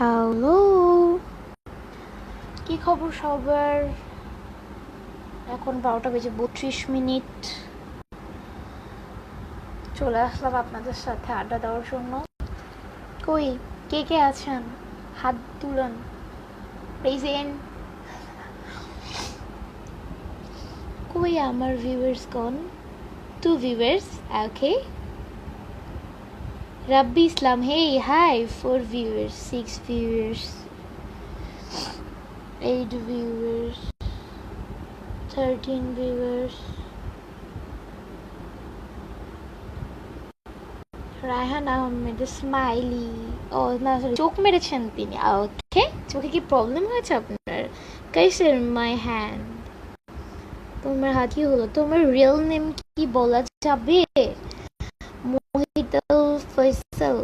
Hello কি খবর সবার? এখন বারোটা বেজে বত্রিশ মিনিট। চলে আসলাম আপনাদের সাথে আড্ডা দেওয়ার জন্য। কই? কে কে আছেন? হাত তুলেন। প্রেজেন্ট কই আমার ভিউয়ার্স কোন two viewers okay Rabbi Islam, hey, hi, four viewers, six viewers, eight viewers, thirteen viewers. Raihan Ahmed smiley ও না সরি চোখ মেরেছেন তিনি ওকে চোখে কি প্রবলেম হয়েছে আপনার? কাইসের মাই হ্যান্ড তোমার হাত কি হলো? তোমার রিয়েল নেম কি বলা যাবে? মোহিতুল ফয়সাল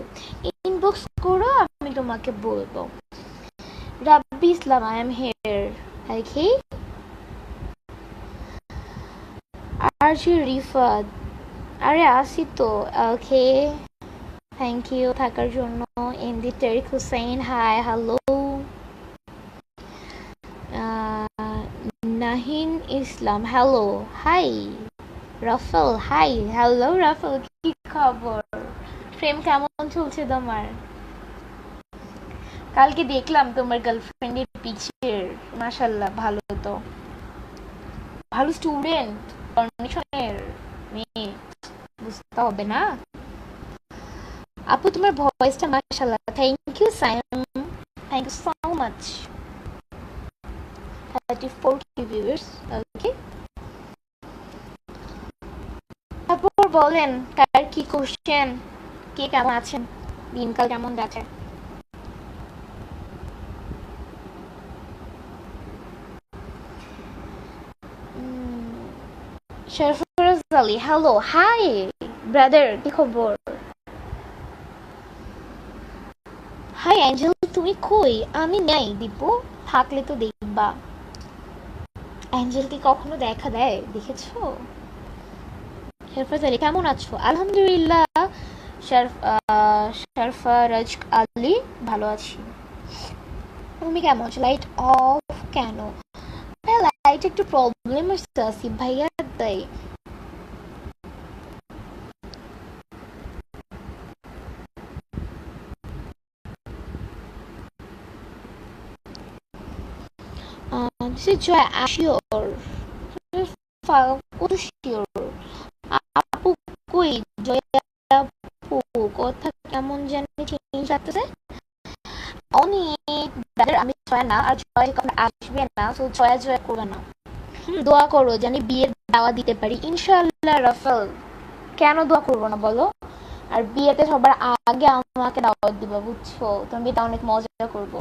ইনবক্স করো, আমি তোমাকে বলব। Rabbi Islam I am here okay আরজি রিফাত আরে, আসি তো। ওকে থ্যাংক ইউ থাকার জন্য। ইন্দি টেরিক Hussain hi hello Nahin Islam hello hi Rafael hi hello Rafael কি খবর প্রেম কেমন চলছে তোমার? কালকে দেখলাম তোমার গার্লফ্রেন্ডের পিকচার মাশাল্লাহ ভালো তো। ভালো স্টুডেন্ট কন্ডিশনের মেয়ে, বুঝতে হবে না? আপু, তোমার ভয়েসটা মাশাল্লাহ thank you thank you so much thirty four viewers okay তারপর বলেন, কার কি কোশ্চেন কে কেমন আছেন? দিনকাল কেমন যাচ্ছে? হ্যালো হাই ব্রাদার কি খবর? হাই অ্যাঞ্জেল তুমি কই? আমি নাই, দীপু, থাকলে তো দেখবা। অ্যাঞ্জেল কি কখনো দেখা দেয়, দেখেছ? শেরফাজ আলী, কেমন আছো? আলহামদুলিল্লাহ শেরফারাজ আলী, ভালো আছি। তুমি কেমন আছো? লাইট অফ কেন? লাইট একটু প্রবলেম হচ্ছে আসিফ ভাইয়া, তাই। is Joy Ashior. কত শিওর আপু কই জয়া আপু কথা কেমন জানি চেঞ্জ লাগতেছে আমি জয়া না, আর জয় কখন আসবে না, তো করবে না। দোয়া করো জানি বিয়ের দাওয়া দিতে পারি। ইনশাল্লাহ রাফেল। কেন দোয়া করব না বলো? আর বিয়েতে সবার আগে আমাকে দাওয়াত দিবা, বুঝছ? তুমি বিয়েটা অনেক মজা করব।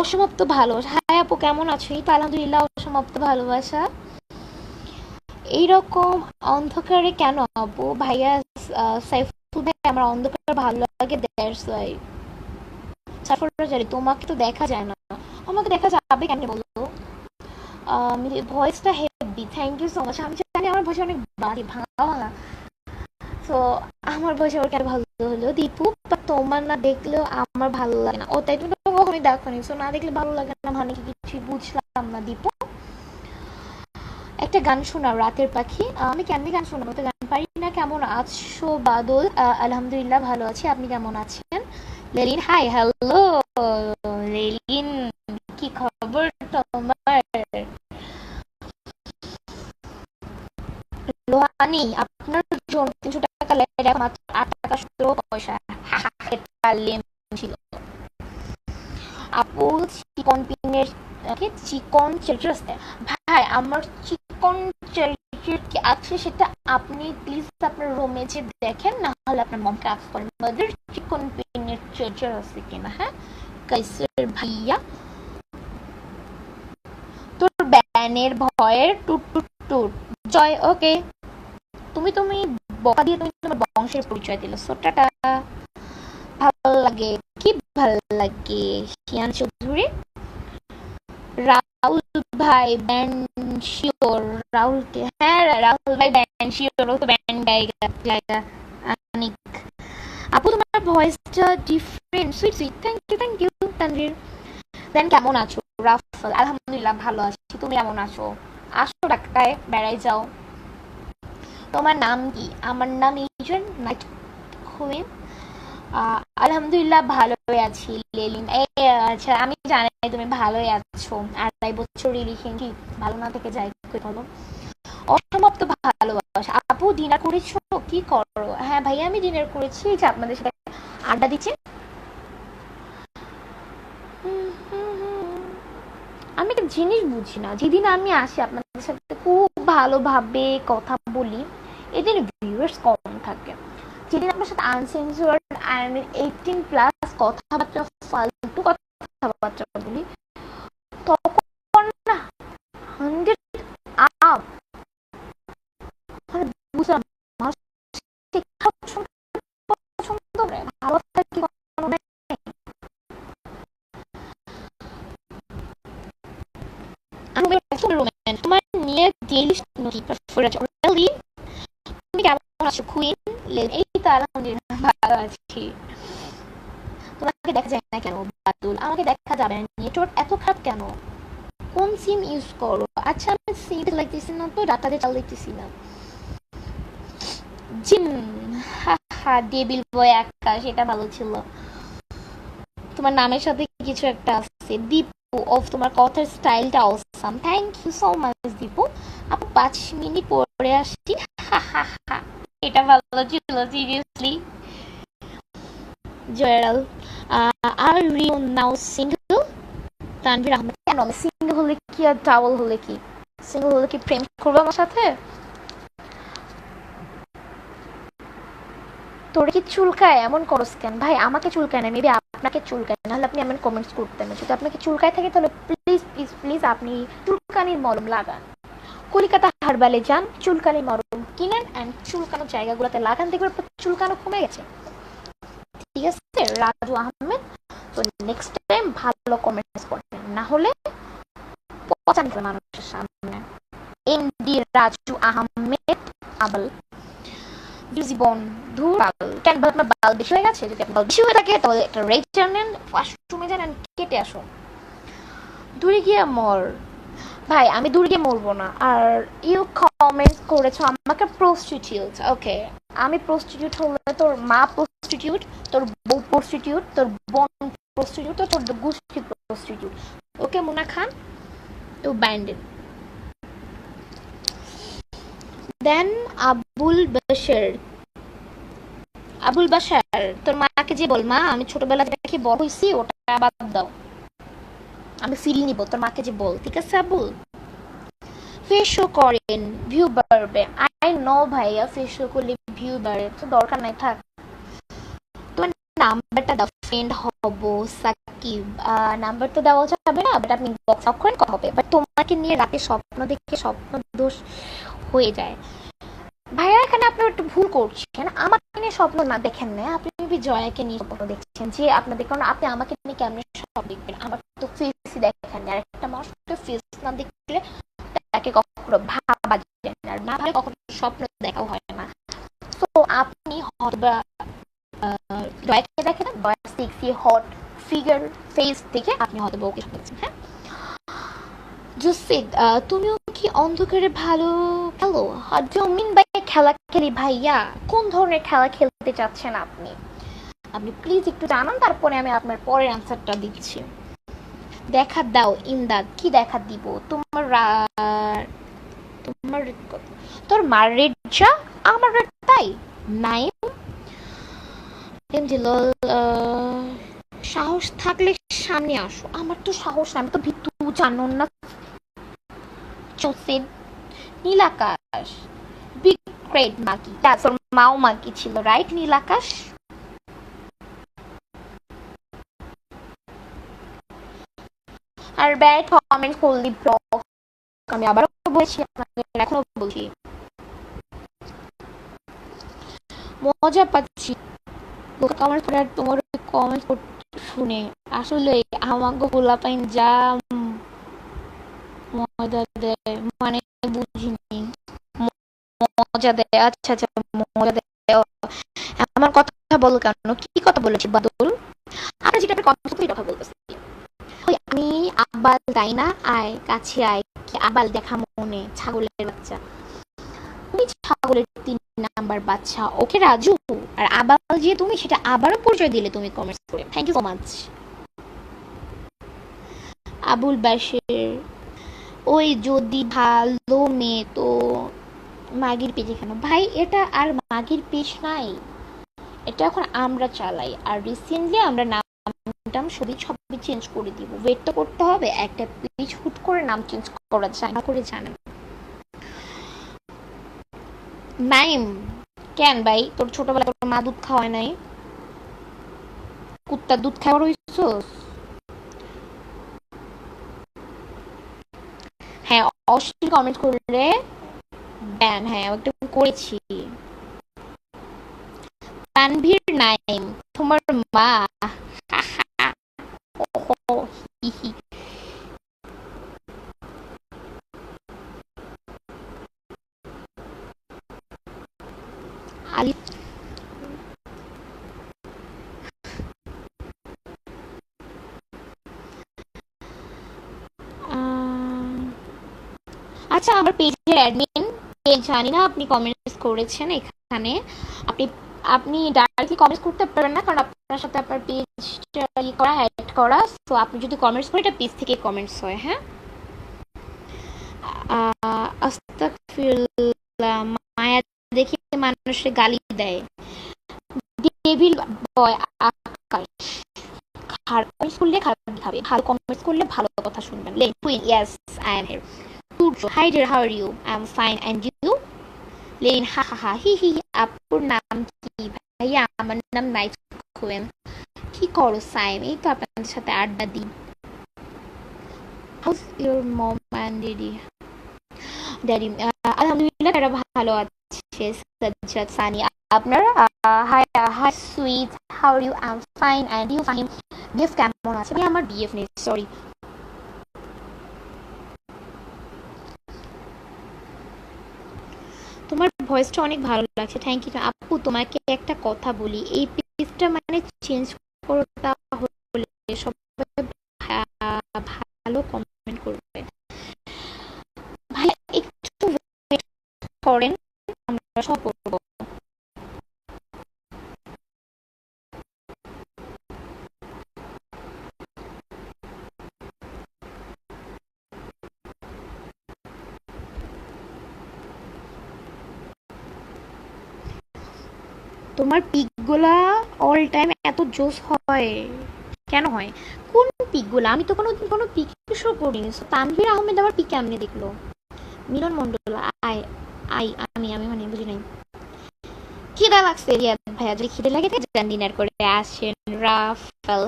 অসমাপ্ত ভালো হাই আপু, কেমন আছো? এই তো আলহামদুলিল্লাহ, অসমাপ্ত ভালোবাসা। এইরকম অন্ধকারে কেন আপু? ভাইয়া সাইফুল আমার অন্ধকার ভালো লাগে তোমাকে তো দেখা যায় না। আমাকে দেখা যাবে কেন ভয়েসটা heavy thank you so much আমি জানি আমার ভয়েস অনেক বাড়ি ভাঙা ভাঙা তো আমার বয়সে ওর কেন ভালো হলো? দীপু বা তোমার না দেখলেও আমার ভালো লাগে না। ও, তাই তুমি কখনোই দেখো নি না দেখলে ভালো লাগে না মানে কি কিছুই বুঝলাম না, দীপু। একটা গান শোনাও, রাতের পাখি। আমি কেমনি গান শোনাবো? তো কেমন আছো বাদল? আলহামদুলিল্লাহ ভালো আছি। আপনি কেমন আছেন? লেলিন হাই হ্যালো লেলিন, কি খবর তোমার? লোহানি, আপনার জন্য তিনশো টাকা লেগে মাত্র আট টাকা সতেরো পয়সা। ছিল। আপু, চিকন পিনের চিকন চেলচার ভাই, আমার চিকন চেলচার কি আছে সেটা আপনি প্লিজ আপনার রুমে যে দেখেন না হলে আপনার মমকে আস করেন মাদার চিকন পিনের চেলচার আছে কিনা? হ্যাঁ? কাইসের ভাইয়া। তোর ব্যানের ভয়ের টুট টুট টুট। জয় ওকে তুমি তুমি বকা দিয়ে তুমি তোমার বংশের পরিচয় দিলে। সোটাটা ভালো লাগে। কি ভালো লাগে? শিয়ান চৌধুরী। রাহুল ভাই ব্যান্ড শিওর, রাহুল হ্যাঁ রাহুল ভাই ব্যান্ড শিওর, ও ব্যান্ড গায়িকা অনেক আপু, তোমার ভয়েসটা different sweet sweet thank you thank you Tanvir. Then কেমন আছো? রাফল আলহামদুলিল্লাহ ভালো আছি। তুমি কেমন আছো? আসো ঢাকায় বেড়াই যাও। তোমার নাম কি? আমার নাম ইজন নাইট কুইন। আলহামদুলিল্লাহ ভালোই আছি, লেলিন। এই আচ্ছা আমি জানি তুমি ভালোই আছো। আড়াই বছর রিলেশন কি ভালো না থেকে যাই কই বলো অসমাপ্ত ভালোবাসা। আপু ডিনার করেছ? কি করো? হ্যাঁ ভাইয়া, আমি ডিনার করেছি। যে আপনাদের সাথে আড্ডা দিচ্ছি। আমি একটা জিনিস বুঝি না। যেদিন আমি আসি, আপনাদের সাথে খুব ভালোভাবে কথা বলি এদিন ভিউয়ার্স কম থাকে। যেদিন আপনার সাথে আনসেন্সুয়ার আই মিন এইটিন প্লাস কথাবার্তা ফালতু কথাবার্তা বলি তখন না হান্ড্রেড আপ মানে বুঝলাম মানুষ শিক্ষা পছন্দ পছন্দ করে ভালো থাকে কোনো নেই। আমি একজন রোম্যান তোমার নিয়ে ডেইলি নোটি প্রেফারেন্স রিয়েলি তুমি কেমন আছো কুইন এই তো আলহামদুলিল্লাহ ভালো আছি। তোমাকে দেখা যায় না কেন বাতুল আমাকে দেখা যাবে নেটওয়ার্ক এত খারাপ কেন? কোন সিম ইউজ করো? আচ্ছা আমি সিম লাগতেছি না তো চাল না। জিম হা ডেবিল বয় ভালো ছিল। তোমার নামের সাথে কিছু একটা আছে। দীপু অফ তোমার কথার স্টাইলটা awesome thank you so much Dipu. আপু, পাঁচ মিনিট পরে আসছি। হা হা হা এটা ভালো ছিল সিরিয়াসলি জয়রাল আর রিও নাও সিঙ্গল তানভীর আহমেদ কেন আমি হলে কি আর ডাবল হলে কি? সিঙ্গেল হলে কি প্রেম করবে আমার সাথে? তোর কি চুলকায়? এমন করস কেন? ভাই, আমাকে চুলকায় না মেবি আপনাকে চুলকায় নাহলে আপনি এমন কমেন্টস করতেন। যদি আপনাকে চুলকায় থাকে, তাহলে প্লিজ প্লিজ প্লিজ আপনি চুলকানির মলম লাগান। কলিকাতা হারবালে যান চুলকানির মলম কিনেন অ্যান্ড চুলকানোর জায়গাগুলোতে লাগান। দেখবেন চুলকানো কমে গেছে। আছে রাজু আহমেদ। তো নেক্সট টাইম ভালো কমেন্টস করবেন না হলে পচান করে মানুষের সামনে। এম ডি রাজু আহমেদ, আবল। জীবন ধূর কেন বাল আপনার বাল বেশি হয়ে গেছে? যদি আপনার বাল বেশি হয়ে থাকে, তাহলে একটা রেড নেন ওয়াশরুমে and কেটে আসুন। দূরে গিয়ে মর ভাই, আমি দুর্গে মরবো না। আর ইউ কমেন্ট করেছ আমাকে প্রস্টিটিউট ওকে আমি প্রস্টিটিউট হলে তোর মা প্রস্টিটিউট তোর বউ প্রস্টিটিউট তোর বোন প্রস্টিটিউট তোর গোষ্ঠী প্রস্টিটিউট ওকে মোনা খান, তো ব্যান্ডেড দেন আবুল বাশার। আবুল বাশার, তোর মাকে যে বল মা, আমি ছোটবেলা থেকে বড় হয়েছি, ওটা বাদ দাও। আমি ফিল নিব, তোর মাকে যে বল। ঠিক আছে আবুল ফেস করেন ভিউ বাড়বে। আই নো ভাইয়া ফেস করলে ভিউ বাড়ে। তো দরকার নাই, থাক। তোমার নাম্বারটা দাও ফ্রেন্ড হব, সাকিব। নাম্বার তো দেওয়া যাবে না বাট আপনি বক্স অফ করেন হবে। বাট তোমাকে নিয়ে রাতে স্বপ্ন দেখে স্বপ্ন দোষ হয়ে যায়। ভাইয়া, এখানে আপনি একটু ভুল করছেন। আমাকে নিয়ে স্বপ্ন না দেখেন না, আপনি maybe জয়াকে নিয়ে স্বপ্ন দেখছেন, যে আপনাদের কারণ আপনি আমাকে নিয়ে কেমন স্বপ্ন দেখবেন? আমার তো ফেসই দেখেন আর একটা মানুষ ফেস না দেখলে তাকে কখনো ভাবা যায় না। না ভাবে কখনো স্বপ্ন দেখাও হয় না। তো আপনি হয়তো জয়াকে দেখেন, Joya sexy hot figure face থেকে আপনি হয়তো ওকে স্বপ্ন হ্যাঁ? জুসিদ তুমিও কি অন্ধকারে ভালো খেলো? জমিন বাই খেলা খেলি ভাইয়া। কোন ধরনের খেলা খেলতে চাচ্ছেন আপনি? আপনি প্লিজ একটু জানান, তারপরে আমি আপনার পরের আনসারটা দিচ্ছি। দেখা দাও, ইমদাদ, কি দেখা দিব? তোমার তোমার তোর মার রেট আমার রেট তাই? নাইম? সাহস থাকলে সামনে আসো। আমার তো সাহস আমি তো ভিতু জানো না। চোসেন, নীলাকাশ, বিগ গ্রেট মাকি তারপর মাও মাকি ছিল রাইট নীলাকাশ? আর ব্যাড কমেন্ট করলি ব্লগ আমি আবারও বলছি, আপনাদের এখনও বলছি। মজা পাচ্ছি। কমেন্ট করে আর তোমার কমেন্ট শুনে। আসলে আমাকে গোলাপাইন যা মজা দেয় মানে বুঝিনি। মজা দেয় আচ্ছা আচ্ছা মজা দেয়। আমার কথা কথা বলো কেন? কি কথা বলেছি বাদল? আমরা যেটা কথা বলতে কথা বলতেছি ওই আমি আবাল তাই না, আয়, কাছে আয় আবাল দেখা মনে, ছাগলের বাচ্চা। তুমি ছাগলের তিন নাম্বার বাচ্চা, ওকে রাজু? আর আবাল যে তুমি, সেটা আবারও পরিচয় দিলে তুমি কমেন্টস করে। Thank you so much Abul বাসের ওই যদি ভালো মেয়ে তো মাগির পেজ কেন? ভাই, এটা আর মাগির পেজ নাই। এটা এখন আমরা চালাই। আর রিসেন্টলি আমরা টাম ছবি ছবি চেঞ্জ করে দিব। ওয়েট তো করতে হবে, একটা পেজ হুট করে নাম চেঞ্জ করা যায়, না করে জানেন। নাইম কেন ভাই? তোর ছোটবেলা তোর মা দুধ খাওয়ায় নাই? কুত্তার দুধ খাওয়ার হইছ হ্যাঁ অশ্লীল কমেন্ট করলে ব্যান হ্যাঁ একটা করেছি। তানভীর নাইম তোমার মা ওহো, হি হি। আলি আহ, আচ্ছা আমার পেজের অ্যাডমিন জানি না, আপনি কমেন্টস করেছেন এখানে। আপনি আপনি ডাইরেক্টলি কমেন্টস করতে পারবেন না, কারণ আপনার সাথে আপনার পেজটা ই করা অ্যাড করা। তো আপনি যদি কমেন্টস করেন, এটা পেজ থেকে কমেন্টস হয় হ্যাঁ? মায়া দেখে মানুষের গালি দেয়। Devil boy Akash. খারাপ কমেন্টস করলে খারাপ দেখাবে ভালো কমেন্টস করলে ভালো কথা শুনবেন। Lane Queen yes I am here hi dear how are you I am fine and you Lane হা হা হা হি হি আপুর নাম কি ভাইয়া আমার নাম নাইট কোয়েন কি করো সাইম এই তো আপনাদের সাথে আড্ডা দিই how's your mom and daddy daddy আলহামদুলিল্লাহ তারা ভালো আছে সাজ্জাদ সানি আপনার hi hi sweet how are you I am fine and you fine BF কেমন আছে আমার বিএফ নেই সরি তোমার ভয়েসটা অনেক ভালো লাগছে। থ্যাংক ইউ আপু, তোমাকে একটা কথা বলি। এই পেজটা মানে চেঞ্জ করো তাহলে হলে সবাই ভা- ভালো কমেন্ট করবে ভাই একটু wait করেন আমরা সব করব তোমার পিকগুলা অল টাইম এত জোস হয়। কেন হয়? কোন পিকগুলা? আমি তো কোনো কোনো পিক শো করিনি। তানভীর আহমেদ আমার পিক কেমনে দেখল। মিলন মন্ডল আই আই, আমি আমি মানে বুঝি নাই। খিদা লাগছে রিয়াদ ভাইয়া, যদি খিদে লাগে যান ডিনার করে আসেন। রাফেল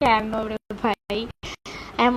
কেন রে ভাই? I am